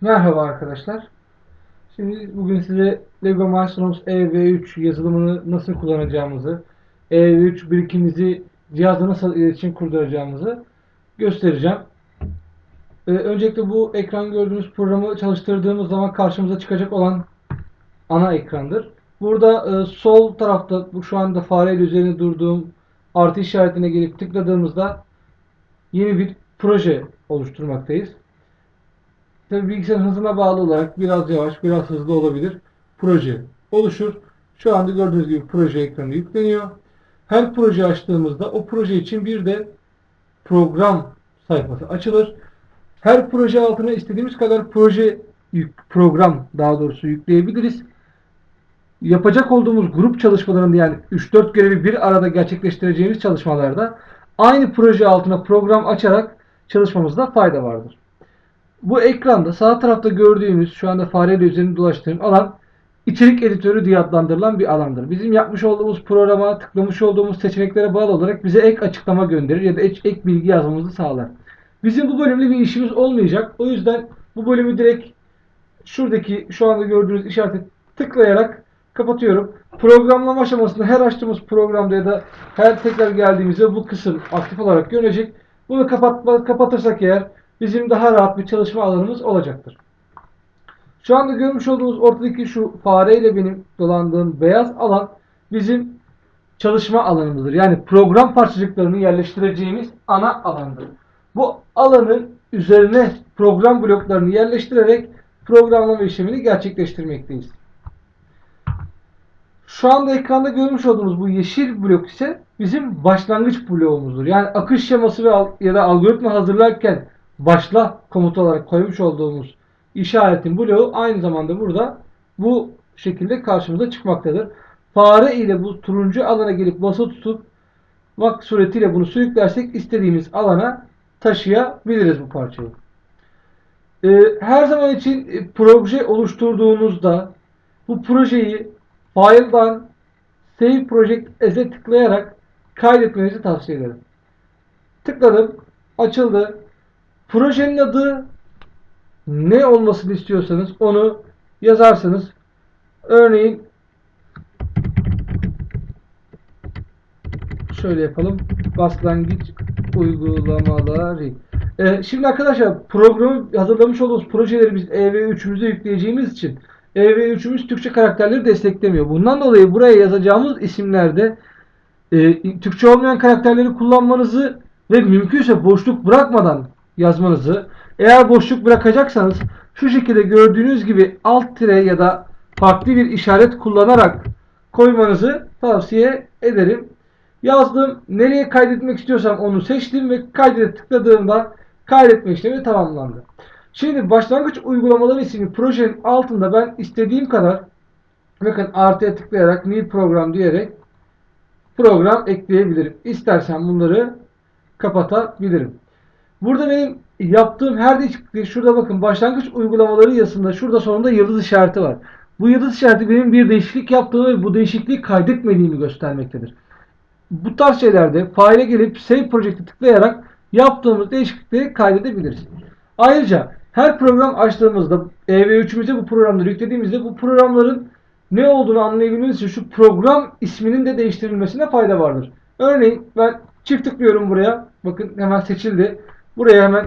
Merhaba arkadaşlar. Şimdi bugün size Lego Mastersons EV3 yazılımını nasıl kullanacağımızı, EV3 birikimimizi cihazla nasıl iletişim kurduracağımızı göstereceğim. Ee, öncelikle bu ekran gördüğünüz programı çalıştırdığımız zaman karşımıza çıkacak olan ana ekrandır. Burada e, sol tarafta bu şu anda fareyle üzerinde durduğum artı işaretine gelip tıkladığımızda yeni bir proje oluşturmaktayız. Tabii bilgisayarın hızına bağlı olarak biraz yavaş, biraz hızlı olabilir. Proje oluşur. Şu anda gördüğünüz gibi proje ekranı yükleniyor. Her proje açtığımızda o proje için bir de program sayfası açılır. Her proje altına istediğimiz kadar proje program daha doğrusu yükleyebiliriz. Yapacak olduğumuz grup çalışmalarında yani 3-4 görevi bir arada gerçekleştireceğimiz çalışmalarda aynı proje altına program açarak çalışmamızda fayda vardır. Bu ekranda sağ tarafta gördüğünüz şu anda fareyle üzerinde dolaştığım alan içerik editörü diye adlandırılan bir alandır. Bizim yapmış olduğumuz programa tıklamış olduğumuz seçeneklere bağlı olarak bize ek açıklama gönderir ya da ek, ek bilgi yazmamızı sağlar. Bizim bu bölümde bir işimiz olmayacak. O yüzden bu bölümü direkt şuradaki şu anda gördüğünüz işarete tıklayarak kapatıyorum. Programlama aşamasında her açtığımız programda ya da her tekrar geldiğimizde bu kısım aktif olarak görünecek. Bunu kapatma, kapatırsak eğer bizim daha rahat bir çalışma alanımız olacaktır. Şu anda görmüş olduğunuz ortadaki şu fareyle benim dolandığım beyaz alan bizim çalışma alanımızdır. Yani program parçacıklarını yerleştireceğimiz ana alandır. Bu alanın üzerine program bloklarını yerleştirerek programlama işlemini gerçekleştirmekteyiz. Şu anda ekranda görmüş olduğunuz bu yeşil blok ise bizim başlangıç bloğumuzdur. Yani akış şeması ve ya da algoritma hazırlarken başla komutu olarak koymuş olduğumuz işaretin bloğu aynı zamanda burada bu şekilde karşımıza çıkmaktadır. Fare ile bu turuncu alana gelip basılı tutup vak suretiyle bunu sürüklersek istediğimiz alana taşıyabiliriz bu parçayı. Ee, her zaman için e, proje oluşturduğunuzda bu projeyi file'dan save project as'e tıklayarak kaydetmenizi tavsiye ederim. Tıkladım. Açıldı. Projenin adı ne olmasını istiyorsanız onu yazarsınız. Örneğin şöyle yapalım. Başlangıç uygulamaları. Ee, şimdi arkadaşlar programı hazırlamış olduğumuz projeleri biz EV3'ümüze yükleyeceğimiz için EV3'ümüz Türkçe karakterleri desteklemiyor. Bundan dolayı buraya yazacağımız isimlerde e, Türkçe olmayan karakterleri kullanmanızı ve mümkünse boşluk bırakmadan yazmanızı eğer boşluk bırakacaksanız şu şekilde gördüğünüz gibi alt tire ya da farklı bir işaret kullanarak koymanızı tavsiye ederim. Yazdım. Nereye kaydetmek istiyorsam onu seçtim ve kaydete tıkladığımda kaydetme işlemi tamamlandı. Şimdi başlangıç uygulamaları isimli projenin altında ben istediğim kadar bakın artıya tıklayarak new program diyerek program ekleyebilirim. İstersen bunları kapatabilirim. Burada benim yaptığım her değişiklikte şurada bakın başlangıç uygulamaları yazısında şurada sonunda yıldız işareti var. Bu yıldız işareti benim bir değişiklik yaptığımı ve bu değişikliği kaydetmediğimi göstermektedir. Bu tarz şeylerde faile gelip save project'e tıklayarak yaptığımız değişiklikleri kaydedebiliriz. Ayrıca her program açtığımızda EV3'ümüze bu programları yüklediğimizde bu programların ne olduğunu anlayabilmemiz için şu program isminin de değiştirilmesine fayda vardır. Örneğin ben çift tıklıyorum buraya. Bakın hemen seçildi. Buraya hemen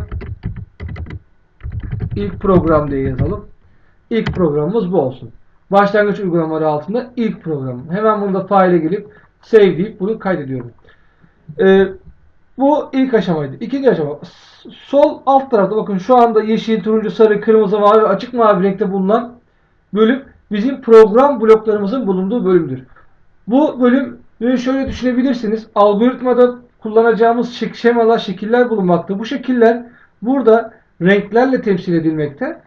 ilk program diye yazalım. İlk programımız bu olsun. Başlangıç uygulamaları altında ilk program. Hemen bunu da faile gelip save deyip bunu kaydediyorum. Ee, bu ilk aşamaydı. İkinci aşama. Sol alt tarafta bakın şu anda yeşil, turuncu, sarı, kırmızı, mavi, açık mavi renkte bulunan bölüm bizim program bloklarımızın bulunduğu bölümdür. Bu bölüm şöyle düşünebilirsiniz. Algoritmada kullanacağımız şemalar, şekiller bulunmakta. Bu şekiller burada renklerle temsil edilmekte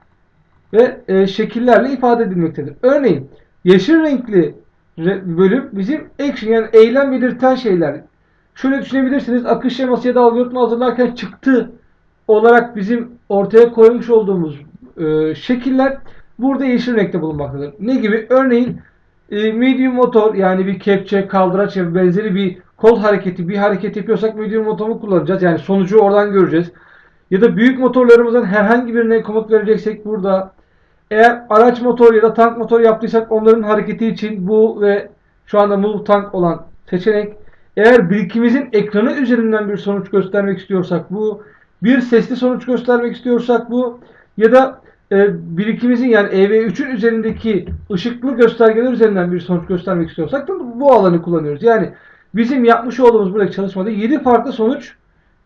ve e, şekillerle ifade edilmektedir. Örneğin yeşil renkli bölüm bizim action yani eylem belirten şeyler. Şöyle düşünebilirsiniz. Akış şeması ya da algoritma hazırlarken çıktı olarak bizim ortaya koymuş olduğumuz e, şekiller burada yeşil renkte bulunmaktadır. Ne gibi? Örneğin e, medium motor yani bir kepçe, kaldıraç ve benzeri bir kol hareketi, bir hareket yapıyorsak medium motoru kullanacağız. Yani sonucu oradan göreceğiz. ya da büyük motorlarımızın herhangi birine komut vereceksek burada eğer araç motor ya da tank motor yaptıysak onların hareketi için bu ve şu anda move tank olan seçenek eğer birikimizin ekranı üzerinden bir sonuç göstermek istiyorsak bu bir sesli sonuç göstermek istiyorsak bu ya da e, birikimizin yani EV3'ün üzerindeki ışıklı göstergeler üzerinden bir sonuç göstermek istiyorsak da bu alanı kullanıyoruz. Yani bizim yapmış olduğumuz buradaki çalışmada 7 farklı sonuç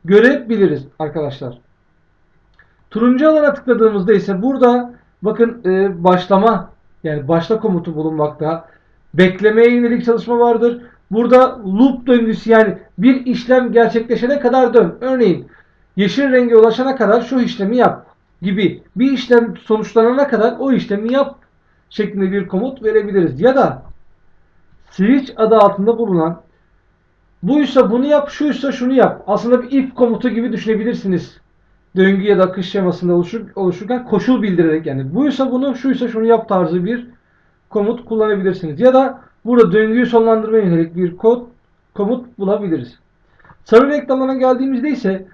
görebiliriz arkadaşlar. Turuncu alana tıkladığımızda ise burada bakın e, başlama yani başla komutu bulunmakta. Beklemeye yönelik çalışma vardır. Burada loop döngüsü yani bir işlem gerçekleşene kadar dön. Örneğin yeşil renge ulaşana kadar şu işlemi yap gibi bir işlem sonuçlanana kadar o işlemi yap şeklinde bir komut verebiliriz. Ya da switch adı altında bulunan buysa bunu yap, şuysa şunu yap. Aslında bir if komutu gibi düşünebilirsiniz. Döngü ya da akış şemasında oluşur, oluşurken koşul bildirerek yani buysa bunu, şuysa şunu yap tarzı bir komut kullanabilirsiniz. Ya da burada döngüyü sonlandırmaya yönelik bir kod komut bulabiliriz. Sarı reklamına geldiğimizde ise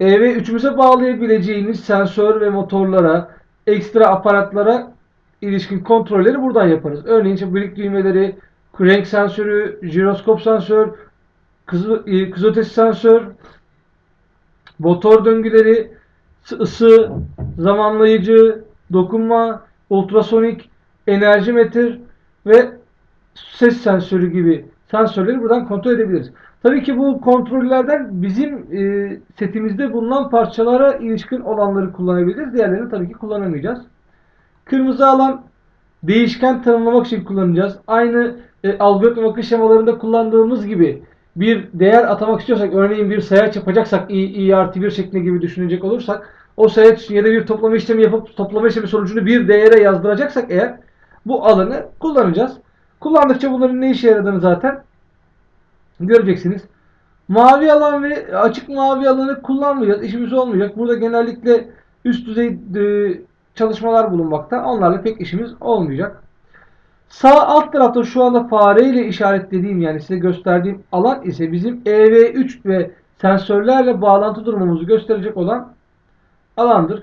EV3'ümüze bağlayabileceğimiz sensör ve motorlara, ekstra aparatlara ilişkin kontrolleri buradan yaparız. Örneğin işte birik düğmeleri, crank sensörü, jiroskop sensör, kız, e, sensör, motor döngüleri, ısı, zamanlayıcı, dokunma, ultrasonik, enerji metre ve ses sensörü gibi sensörleri buradan kontrol edebiliriz. Tabii ki bu kontrollerden bizim e, setimizde bulunan parçalara ilişkin olanları kullanabiliriz. Diğerlerini tabii ki kullanamayacağız. Kırmızı alan değişken tanımlamak için kullanacağız. Aynı e, algoritma akış şemalarında kullandığımız gibi bir değer atamak istiyorsak, örneğin bir sayaç yapacaksak i, i artı 1 şeklinde gibi düşünecek olursak, o sayaç ya da bir toplama işlemi yapıp toplama işlemi sonucunu bir değere yazdıracaksak eğer bu alanı kullanacağız. Kullandıkça bunların ne işe yaradığını zaten göreceksiniz. Mavi alan ve açık mavi alanı kullanmayacağız. İşimiz olmayacak. Burada genellikle üst düzey e, çalışmalar bulunmakta. Onlarla pek işimiz olmayacak. Sağ alt tarafta şu anda fareyle işaretlediğim yani size gösterdiğim alan ise bizim EV3 ve sensörlerle bağlantı durumumuzu gösterecek olan alandır.